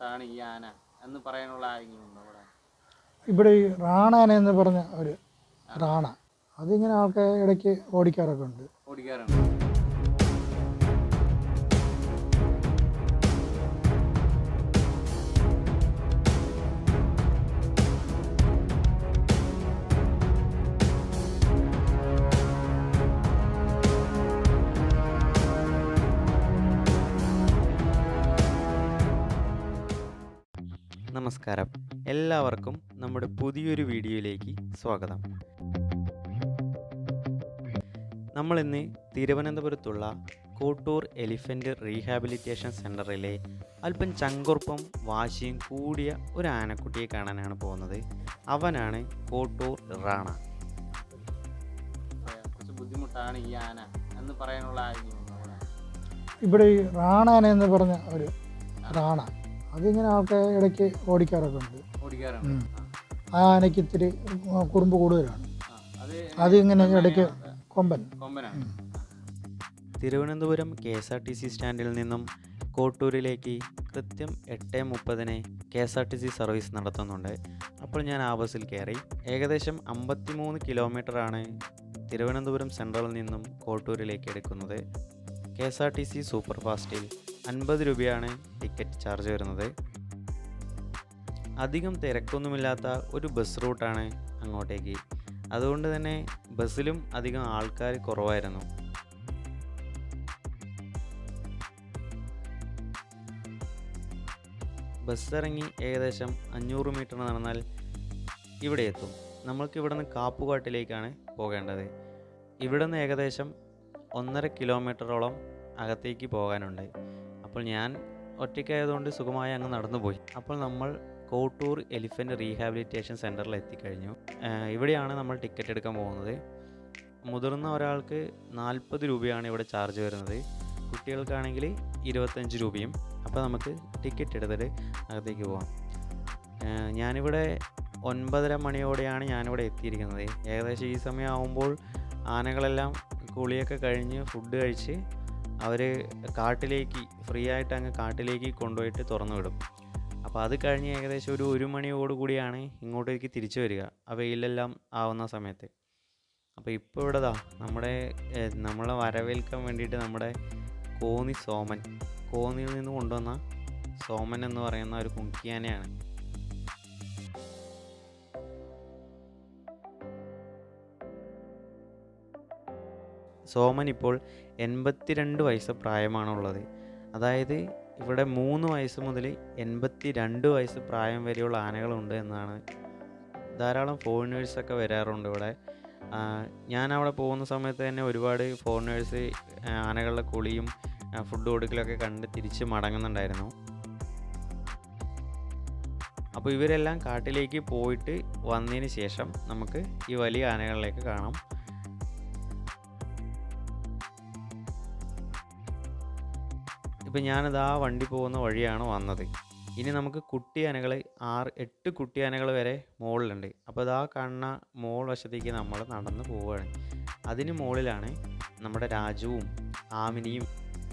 ബുദ്ധിമുട്ടാണ് ഈ ആന എന്ന് പറയാനുള്ള ആരെങ്കിലും ഉണ്ടോ ഇവിടെ ഇവിടെ ഈ റാണാന എന്ന് പറഞ്ഞ ഒരു റാണ. അതിങ്ങനെ ആൾക്കാർ ഇടയ്ക്ക് ഓടിക്കാറൊക്കെ ഉണ്ട്. ഓടിക്കാറുണ്ട്. നമസ്കാരം. എല്ലാവർക്കും നമ്മുടെ പുതിയൊരു വീഡിയോയിലേക്ക് സ്വാഗതം. നമ്മൾ നമ്മളിന്ന് തിരുവനന്തപുരത്തുള്ള കോട്ടൂർ എലിഫന്റ് റീഹാബിലിറ്റേഷൻ സെന്ററിലെ അല്പം ചങ്കുറപ്പം വാശിയും കൂടിയ ഒരു ആനക്കുട്ടിയെ കാണാനാണ് പോകുന്നത്. അവനാണ് കോട്ടൂർ റാണ. കുറച്ച് ബുദ്ധിമുട്ടാണ് ഈ ആന എന്ന് പറയാനുള്ള ഇവിടെ ഈ റാണാന എന്ന് പറഞ്ഞ ഒരു റാണ. അതിങ്ങനെ ആൾക്കാർ ഇടയ്ക്ക് ഓടിക്കാറൊക്കെ ഉണ്ട് ആ, ആനയ്ക്ക് ഇത്തിരി കുറുമ്പ് കൂടുതലാണ്. അതിങ്ങനെ ഇടയ്ക്ക് കൊമ്പൻ. കൊമ്പനാണ് Thiruvananthapuram K S R T C സ്റ്റാൻഡിൽ നിന്നും കോട്ടൂരിലേക്ക് കൃത്യം എട്ട് മുപ്പതിന് K S R T C service നടത്തുന്നുണ്ട്. അപ്പോൾ ഞാൻ ആ ബസ്സിൽ കയറി. ഏകദേശം അമ്പത്തിമൂന്ന് കിലോമീറ്ററാണ് തിരുവനന്തപുരം സെൻട്രലിൽ നിന്നും കോട്ടൂരിലേക്ക് എടുക്കുന്നത്. K S R T C super ഫാസ്റ്റിൽ അൻപത് രൂപയാണ് ടിക്കറ്റ് ചാർജ് വരുന്നത്. അധികം തിരക്കൊന്നുമില്ലാത്ത ഒരു ബസ് റൂട്ടാണ് അങ്ങോട്ടേക്ക്. അതുകൊണ്ട് തന്നെ ബസ്സിലും അധികം ആൾക്കാർ കുറവായിരുന്നു. ബസ് ഇറങ്ങി ഏകദേശം അഞ്ഞൂറ് മീറ്റർ നടന്നാൽ ഇവിടെ എത്തും. നമ്മൾക്ക് ഇവിടെ നിന്ന് കാപ്പുകാട്ടിലേക്കാണ് പോകേണ്ടത്. ഇവിടെ നിന്ന് ഏകദേശം ഒന്നര കിലോമീറ്ററോളം അകത്തേക്ക് പോകാനുണ്ട്. അപ്പോൾ ഞാൻ ഒറ്റയ്ക്കായതുകൊണ്ട് സുഖമായി അങ്ങ് നടന്നുപോയി. അപ്പോൾ നമ്മൾ കോട്ടൂർ എലിഫന്റ് റീഹാബിലിറ്റേഷൻ സെന്ററിൽ എത്തിക്കഴിഞ്ഞു. ഇവിടെയാണ് നമ്മൾ ടിക്കറ്റ് എടുക്കാൻ പോകുന്നത്. മുതിർന്ന ഒരാൾക്ക് നാൽപ്പത് രൂപയാണ് ഇവിടെ ചാർജ് വരുന്നത്. കുട്ടികൾക്കാണെങ്കിൽ ഇരുപത്തഞ്ച് രൂപയും. അപ്പോൾ നമുക്ക് ടിക്കറ്റ് എടുത്തിട്ട് അകത്തേക്ക് പോകാം ഞാനിവിടെ ഒൻപതര മണിയോടെയാണ് ഞാനിവിടെ എത്തിയിരിക്കുന്നത്. ഏകദേശം ഈ സമയമാകുമ്പോൾ ആനകളെല്ലാം കുളിയൊക്കെ കഴിഞ്ഞ് ഫുഡ് കഴിച്ച് അവർ കാട്ടിലേക്ക് ഫ്രീ ആയിട്ട് അങ്ങ് കാട്ടിലേക്ക് കൊണ്ടുപോയിട്ട് തുറന്നു വിടും. അപ്പോൾ അത് കഴിഞ്ഞ് ഏകദേശം ഒരു ഒരു മണിയോടുകൂടിയാണ് ഇങ്ങോട്ടേക്ക് തിരിച്ചു വരിക. ആ വെയിലെല്ലാം ആവുന്ന സമയത്ത്. അപ്പോൾ ഇപ്പോൾ ഇവിടെ ദാ നമ്മുടെ നമ്മളെ വരവേൽക്കാൻ വേണ്ടിയിട്ട് നമ്മുടെ കോന്നി സോമൻ. കോന്നിയിൽ നിന്ന് കൊണ്ടുവന്ന സോമൻ എന്ന് പറയുന്ന ഒരു കുങ്കിയാനയാണ്. സോമൻ ഇപ്പോൾ എൺപത്തിരണ്ട് വയസ്സ് പ്രായമാണുള്ളത്. അതായത് ഇവിടെ മൂന്ന് വയസ്സ് മുതൽ എൺപത്തി രണ്ട് വയസ്സ് പ്രായം വരെയുള്ള ആനകളുണ്ട് എന്നാണ് ധാരാളം ഫോറിനേഴ്സൊക്കെ വരാറുണ്ട് ഇവിടെ. ഞാൻ അവിടെ പോകുന്ന സമയത്ത് തന്നെ ഒരുപാട് ഫോറിനേഴ്സ് ആനകളുടെ കുളിയും ഫുഡ് കൊടുക്കലൊക്കെ കണ്ട് തിരിച്ച് മടങ്ങുന്നുണ്ടായിരുന്നു. അപ്പോൾ ഇവരെല്ലാം കാട്ടിലേക്ക് പോയിട്ട് വന്നതിന് ശേഷം നമുക്ക് ഈ വലിയ ആനകളിലേക്ക് കാണാം. ഇപ്പം ഞാനിത് ആ വണ്ടി പോകുന്ന വഴിയാണ് വന്നത്. ഇനി നമുക്ക് കുട്ടി ആനകൾ ആറ് എട്ട് കുട്ടി ആനകൾ വരെ മുകളിലുണ്ട് അപ്പോൾ അത് ആ കാണുന്ന മോൾ വശത്തേക്ക് നമ്മൾ നടന്ന് പോവുകയാണ്. അതിന് മുകളിലാണ് നമ്മുടെ രാജുവും ആമിനിയും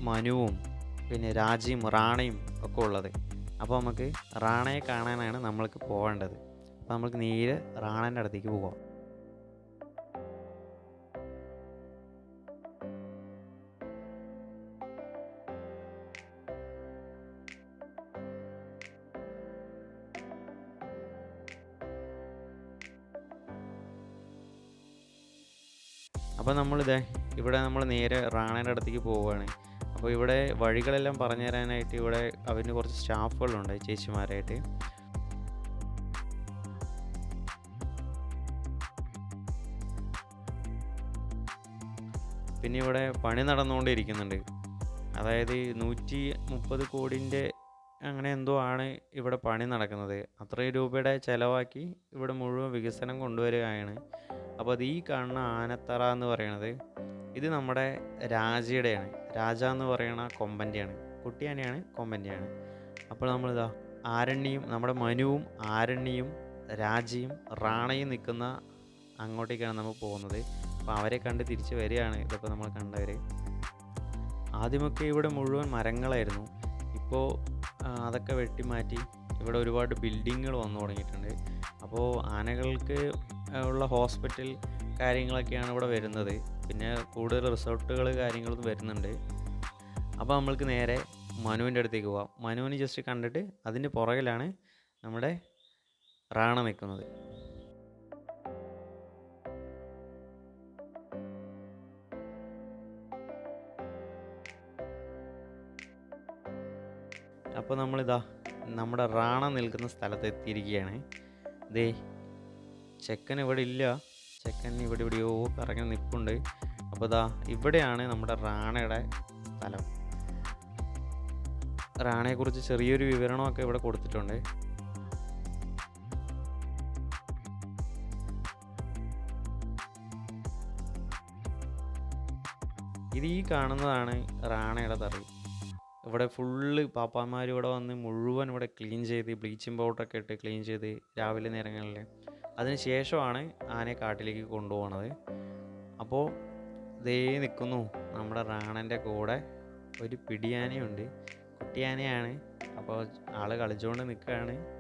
മനുവും പിന്നെ രാജയും റാണയും ഒക്കെ ഉള്ളത്. അപ്പോൾ നമുക്ക് റാണയെ കാണാനാണ് നമ്മൾക്ക് പോകേണ്ടത് അപ്പോൾ നമുക്ക് നേരെ റാണേന്റെ അടുത്തേക്ക് പോകാം അപ്പോൾ നമ്മളിതേ ഇവിടെ നമ്മൾ നേരെ റാണേന്റെ അടുത്തേക്ക് പോവുകയാണ്. അപ്പോൾ ഇവിടെ വഴികളെല്ലാം പറഞ്ഞു തരാനായിട്ട് ഇവിടെ അവന് കുറച്ച് സ്റ്റാഫുകളുണ്ട് ചേച്ചിമാരായിട്ട്. പിന്നെ ഇവിടെ പണി നടന്നുകൊണ്ടിരിക്കുന്നുണ്ട്. അതായത് നൂറ്റി മുപ്പത് കോടിന്റെ അങ്ങനെ എന്തോ ആണ് ഇവിടെ പണി നടക്കുന്നത്. അത്രയും രൂപയുടെ ചിലവാക്കി ഇവിടെ മുഴുവൻ വികസനം കൊണ്ടുവരികയാണ്. അപ്പോൾ അത് ഈ കാണുന്ന ആനത്തറ എന്ന് പറയുന്നത് ഇത് നമ്മുടെ രാജയുടെയാണ്. രാജ എന്ന് പറയുന്ന കൊമ്പന്റെയാണ് കുട്ടിയാനയാണ് കൊമ്പന്റെയാണ് അപ്പോൾ നമ്മളിതാ ആരണ്യയും നമ്മുടെ മനുവും ആരണ്യയും രാജയും റാണയും നിൽക്കുന്ന അങ്ങോട്ടേക്കാണ് നമ്മൾ പോകുന്നത്. അപ്പോൾ അവരെ കണ്ട് തിരിച്ച് വരികയാണ് ഇതൊക്കെ നമ്മൾ കണ്ടവർ ആദ്യമൊക്കെ ഇവിടെ മുഴുവൻ മരങ്ങളായിരുന്നു. ഇപ്പോൾ അതൊക്കെ വെട്ടിമാറ്റി ഇവിടെ ഒരുപാട് ബിൽഡിങ്ങുകൾ വന്നു തുടങ്ങിയിട്ടുണ്ട്. അപ്പോൾ ആനകൾക്ക് ഉള്ള ഹോസ്പിറ്റൽ കാര്യങ്ങളൊക്കെയാണ് ഇവിടെ വരുന്നത്. പിന്നെ കൂടുതൽ റിസോർട്ടുകൾ കാര്യങ്ങളൊന്നും വരുന്നുണ്ട്. അപ്പോൾ നമ്മൾക്ക് നേരെ മനുവിന്റെ അടുത്തേക്ക് പോവാം. മനുവിന് ജസ്റ്റ് കണ്ടിട്ട് അതിന്റെ പുറകിലാണ് നമ്മുടെ റാണ നിൽക്കുന്നത്. അപ്പോൾ നമ്മളിതാ നമ്മുടെ റാണ നിൽക്കുന്ന സ്ഥലത്ത് എത്തിയിരിക്കുകയാണ്. ദേ ചെക്കൻ ഇവിടെ ഇല്ല. ചെക്കൻ ഇവിടെ ഇവിടെയോ കറങ്ങി നിൽപ്പുണ്ട്. അപ്പോൾ ഇതാ ഇവിടെയാണ് നമ്മുടെ റാണയുടെ സ്ഥലം. റാണയെക്കുറിച്ച് ചെറിയൊരു വിവരണമൊക്കെ ഇവിടെ കൊടുത്തിട്ടുണ്ട്. ഇത് ഈ കാണുന്നതാണ് റാണയുടെ തറി. ഇവിടെ ഫുള്ള് പാപ്പാന്മാർ ഇവിടെ വന്ന് മുഴുവൻ ഇവിടെ ക്ലീൻ ചെയ്ത് ബ്ലീച്ചിങ് പൗഡറൊക്കെ ഇട്ട് ക്ലീൻ ചെയ്ത് രാവിലെ നേരങ്ങളിൽ അതിന് ശേഷമാണ് ആനയെ കാട്ടിലേക്ക് കൊണ്ടുപോകണത് അപ്പോൾ ദേ നിൽക്കുന്നു നമ്മുടെ റാണന്റെ കൂടെ ഒരു പിടിയാനയുണ്ട്. കുട്ടിയാനയാണ്. അപ്പോൾ ആൾ കളിച്ചുകൊണ്ട് നിൽക്കുകയാണ്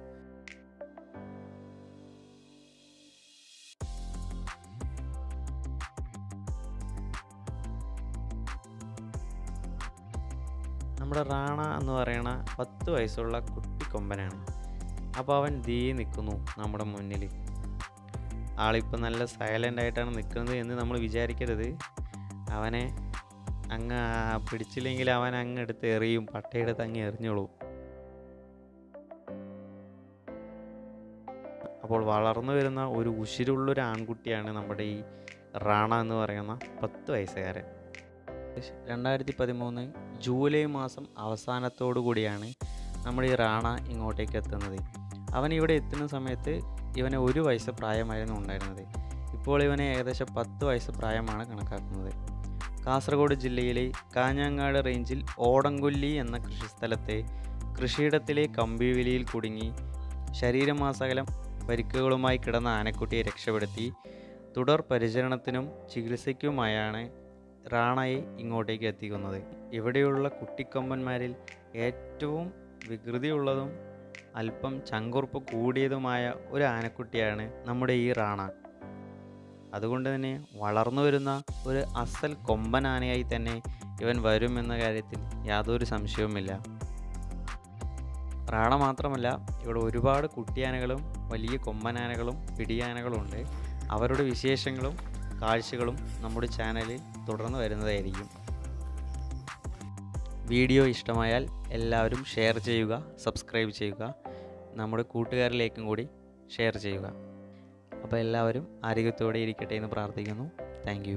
നമ്മുടെ റാണ എന്ന് പറയണ പത്ത് വയസ്സുള്ള കുട്ടിക്കൊമ്പനാണ് അപ്പോൾ അവൻ ദീ നിൽക്കുന്നു നമ്മുടെ മുന്നിൽ ആളിപ്പോൾ നല്ല സൈലന്റ് ആയിട്ടാണ് നിൽക്കുന്നത് എന്ന് നമ്മൾ വിചാരിക്കരുത്. അവനെ അങ്ങ് പിടിച്ചില്ലെങ്കിൽ അവൻ അങ്ങ് എടുത്ത് എറിയും പട്ടയെടുത്ത് അങ്ങ് എറിഞ്ഞോളൂ. അപ്പോൾ വളർന്നു വരുന്ന ഒരു ഉശിരുള്ളൊരു ആൺകുട്ടിയാണ് നമ്മുടെ ഈ റാണ എന്ന് പറയുന്ന പത്ത് വയസ്സുകാരൻ. രണ്ടായിരത്തി പതിമൂന്ന് ജൂലൈ മാസം അവസാനത്തോടു കൂടിയാണ് നമ്മുടെ ഈ റാണ ഇങ്ങോട്ടേക്ക് എത്തുന്നത്. അവൻ ഇവിടെ എത്തുന്ന സമയത്ത് ഇവന് ഒരു വയസ്സ് പ്രായമായിരുന്നു ഉണ്ടായിരുന്നത്. ഇപ്പോൾ ഇവനെ ഏകദേശം പത്ത് വയസ്സ് പ്രായമാണ് കണക്കാക്കുന്നത്. കാസർഗോഡ് ജില്ലയിലെ കാഞ്ഞങ്ങാട് റേഞ്ചിൽ ഓടംകൊല്ലി എന്ന കൃഷിസ്ഥലത്തെ കൃഷിയിടത്തിലെ കമ്പിവിലിയിൽ കുടുങ്ങി ശരീരമാസകലം പരിക്കുകളുമായി കിടന്ന ആനക്കുട്ടിയെ രക്ഷപ്പെടുത്തി. തുടർ പരിചരണത്തിനും ചികിത്സയ്ക്കുമായാണ് റാണയെ ഇങ്ങോട്ടേക്ക് എത്തിക്കുന്നത്. ഇവിടെയുള്ള കുട്ടിക്കൊമ്പന്മാരിൽ ഏറ്റവും വികൃതിയുള്ളതും അല്പം ചങ്കുറുപ്പ് കൂടിയതുമായ ഒരു ആനക്കുട്ടിയാണ് നമ്മുടെ ഈ റാണ. അതുകൊണ്ട് തന്നെ വളർന്നു വരുന്ന ഒരു അസൽ കൊമ്പൻ ആനയായി തന്നെ ഇവൻ വരുമെന്ന കാര്യത്തിൽ യാതൊരു സംശയവുമില്ല. റാണ മാത്രമല്ല ഇവിടെ ഒരുപാട് കുട്ടിയാനകളും വലിയ കൊമ്പനാനകളും പിടിയാനകളും ഉണ്ട്. അവരുടെ വിശേഷങ്ങളും കാഴ്ചകളും നമ്മുടെ ചാനലിൽ തുടർന്ന് വരുന്നതായിരിക്കും. വീഡിയോ ഇഷ്ടമായാൽ എല്ലാവരും ഷെയർ ചെയ്യുക സബ്സ്ക്രൈബ് ചെയ്യുക നമ്മുടെ കൂട്ടുകാരിലേക്കും കൂടി ഷെയർ ചെയ്യുക. അപ്പോൾ എല്ലാവരും ആരോഗ്യത്തോടെ ഇരിക്കട്ടെ എന്ന് പ്രാർത്ഥിക്കുന്നു. താങ്ക്